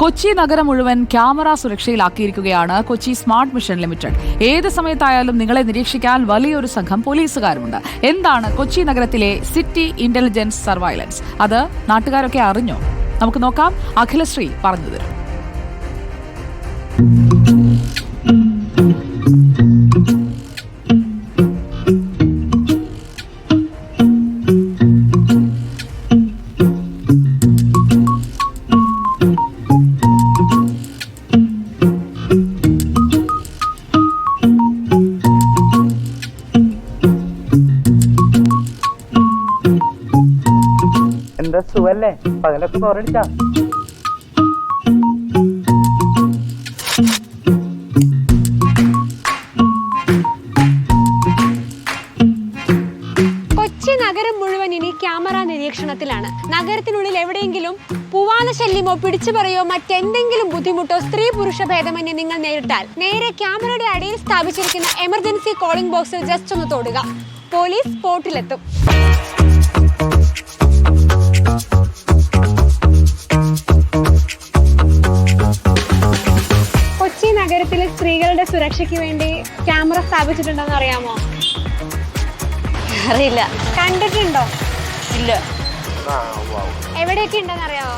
കൊച്ചി നഗരം മുഴുവൻ ക്യാമറ സുരക്ഷയിലാക്കിയിരിക്കുകയാണ് കൊച്ചി സ്മാർട്ട് മിഷൻ ലിമിറ്റഡ്. ഏത് സമയത്തായാലും നിങ്ങളെ നിരീക്ഷിക്കാൻ വലിയൊരു സംഘം പോലീസുകാരുമുണ്ട്. എന്താണ് കൊച്ചി നഗരത്തിലെ സിറ്റി ഇന്റലിജൻസ് സർവൈലൻസ്? അത് നാട്ടുകാരൊക്കെ അറിഞ്ഞോ? നമുക്ക് നോക്കാം. അഖിലശ്രീ പറഞ്ഞു തരും. എന്താ സുഖല്ലേ? പകലൊക്കെ കുറടിച്ചാ കൊച്ചി നഗരം മുഴുവൻ ഇനി ക്യാമറ നിരീക്ഷണത്തിലാണ്. നഗരത്തിനുള്ളിൽ എവിടെയെങ്കിലും പൂവാന ശല്യമോ പിടിച്ചു പറയോ മറ്റെന്തെങ്കിലും ബുദ്ധിമുട്ടോ സ്ത്രീ പുരുഷ ഭേദമന്യേ നിങ്ങൾ നേരിട്ടാൽ. നേരെ ക്യാമറയുടെ അടിയിൽ സ്ഥാപിച്ചിരിക്കുന്ന എമർജൻസി കോളിംഗ് ബോക്സിൽ ജസ്റ്റ് ഒന്ന് തൊടുക. പോലീസ് സ്പോട്ടിലെത്തും സ്ത്രീകളുടെ സുരക്ഷയ്ക്ക് വേണ്ടി ക്യാമറ സ്ഥാപിച്ചിട്ടുണ്ടെന്ന് അറിയാമോ? അറിയില്ല. കണ്ടിട്ടുണ്ടോ? ഇല്ല. എവിടെയൊക്കെ ഉണ്ടെന്ന് അറിയാമോ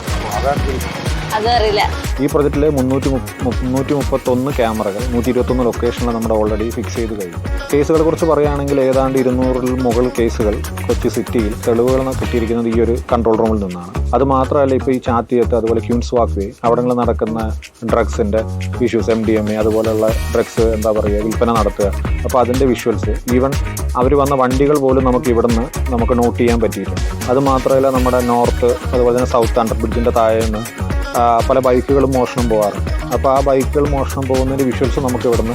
ഈ പ്രൊജക്റ്റിലെ മുന്നൂറ്റി മുന്നൂറ്റി മുപ്പത്തൊന്ന് ക്യാമറകൾ നൂറ്റി ഇരുപത്തൊന്ന് ലൊക്കേഷനിൽ നമ്മുടെ ഓൾറെഡി ഫിക്സ് ചെയ്ത് കഴിഞ്ഞു. കേസുകളെ കുറിച്ച് പറയുകയാണെങ്കിൽ ഏതാണ്ട് ഇരുന്നൂറിൽ മുകൾ കേസുകൾ കൊച്ചി സിറ്റിയിൽ തെളിവുകൾ കിട്ടിയിരിക്കുന്നത് ഈ ഒരു കൺട്രോൾ റൂമിൽ നിന്നാണ്. അത് മാത്രമല്ല ഇപ്പോൾ ഈ ചാത്തിയത്ത് അതുപോലെ ക്യൂൻസ് വാക്ക് വേ നടക്കുന്ന ഡ്രഗ്സിന്റെ issues M D M A അതുപോലെയുള്ള ഡ്രഗ്സ് എന്താ പറയുക വിൽപ്പന നടത്തുക. അപ്പോൾ അതിന്റെ വിഷ്വൽസ് ഈവൻ അവർ വന്ന വണ്ടികൾ പോലും നമുക്ക് ഇവിടുന്ന് നമുക്ക് നോട്ട് ചെയ്യാൻ പറ്റിയിട്ടുണ്ട്. അത് മാത്രമല്ല നമ്മുടെ നോർത്ത് അതുപോലെ തന്നെ സൗത്ത് അണ്ടർ ബ്രിഡ്ജിന്റെ താഴെ നിന്ന് പല ബൈക്കുകളും മോഷണം പോകാറുണ്ട് അപ്പോൾ ആ ബൈക്കുകൾ മോഷണം പോകുന്നതിന്റെ വിഷ്വൽസ് നമുക്ക് ഇവിടുന്ന്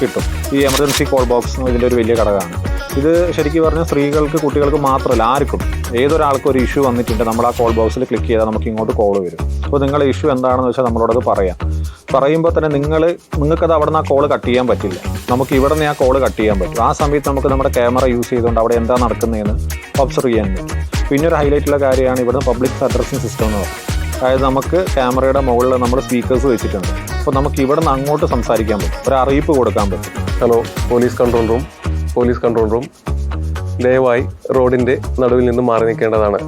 കിട്ടും. ഈ എമർജൻസി കോൾ ബോക്സ് ഇതിന്റെ ഒരു വലിയ ഘടകമാണ്. ഇത് ശരിക്കും പറഞ്ഞാൽ സ്ത്രീകൾക്ക് കുട്ടികൾക്ക് മാത്രമല്ല ആർക്കും ഏതൊരാൾക്കും ഒരു ഇഷ്യൂ വന്നിട്ടുണ്ട് നമ്മൾ ആ കോൾ ബോക്സിൽ ക്ലിക്ക് ചെയ്താൽ നമുക്ക് ഇങ്ങോട്ട് കോൾ വരും. അപ്പോൾ നിങ്ങളുടെ ഇഷ്യൂ എന്താണെന്ന് വെച്ചാൽ നമ്മളോടത് പറയാം. പറയുമ്പോൾ തന്നെ നിങ്ങൾ നിങ്ങൾക്കത് അവിടെ നിന്ന് ആ കോൾ കട്ട് ചെയ്യാൻ പറ്റില്ല. നമുക്ക് ഇവിടെ നിന്ന് ആ കോൾ കട്ട് ചെയ്യാൻ പറ്റും. ആ സമയത്ത് നമുക്ക് നമ്മുടെ ക്യാമറ യൂസ് ചെയ്തുകൊണ്ട് അവിടെ എന്താ നടക്കുന്നതെന്ന് ഒബ്സർവ് ചെയ്യാൻ പറ്റും. പിന്നെ ഒരു ഹൈലൈറ്റുള്ള കാര്യമാണ് ഇവിടുന്ന് പബ്ലിക് അഡ്രസ്സിംഗ് സിസ്റ്റം എന്ന് പറയുന്നത്. അതായത് നമുക്ക് ക്യാമറയുടെ മുകളിൽ നമ്മൾ സ്പീക്കേഴ്സ് വെച്ചിട്ടുണ്ട്. അപ്പോൾ നമുക്ക് ഇവിടെ നിന്ന് അങ്ങോട്ട് സംസാരിക്കാൻ പറ്റും. ഒരു അറിയിപ്പ് കൊടുക്കാൻ പറ്റും. Hello police control room. Police control room. ദയവായി റോഡിന്റെ നടുവിൽ നിന്ന് മാറി നിൽക്കേണ്ടതാണ്.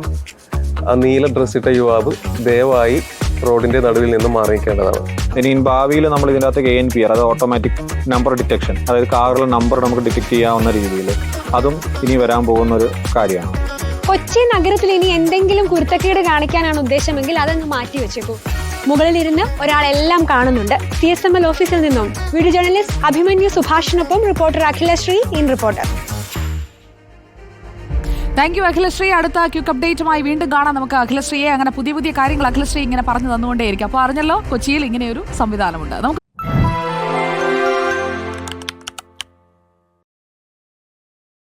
ആ നീല ഡ്രസ്സിട്ട യുവാവ് ദയവായി റോഡിന്റെ നടുവിൽ നിന്ന് മാറി നിൽക്കേണ്ടതാണ്. ഇനി ഭാവിയിൽ നമ്മൾ ഇതിന്റെ അകത്ത് എ എൻ പി ആർ അത് ഓട്ടോമാറ്റിക് നമ്പർ ഡിറ്റക്ഷൻ അതായത് കാറിലെ നമ്പർ നമുക്ക് ഡിറ്റക്ട് ചെയ്യാവുന്ന രീതിയിൽ. അതും ഇനി വരാൻ പോകുന്ന ഒരു കാര്യമാണ്. കൊച്ചി നഗരത്തിൽ ഇനി എന്തെങ്കിലും കുരുത്തക്കേട് കാണിക്കാനാണ് ഉദ്ദേശമെങ്കിൽ അതങ്ങ് മാറ്റി വെച്ചേക്കൂ. മുകളിലിരുന്ന് ഒരാളെല്ലാം കാണുന്നുണ്ട്. സി എസ് എം എൽ ഓഫീസിൽ നിന്നും video journalist Abhimanyu സുഭാഷിനൊപ്പം reporter Akhilashree in reporter thank you Akhilashree. അടുത്ത ക്യൂക്ക് അപ്ഡേറ്റുമായി വീണ്ടും കാണാം നമുക്ക് അഖിലശ്രീയെ. അങ്ങനെ പുതിയ പുതിയ കാര്യങ്ങൾ അഖിലശ്രീ ഇങ്ങനെ പറഞ്ഞു തന്നുകൊണ്ടേയിരിക്കും. അപ്പോൾ അറിഞ്ഞല്ലോ കൊച്ചിയിൽ ഇങ്ങനെയൊരു സംവിധാനമുണ്ട്. നമുക്ക്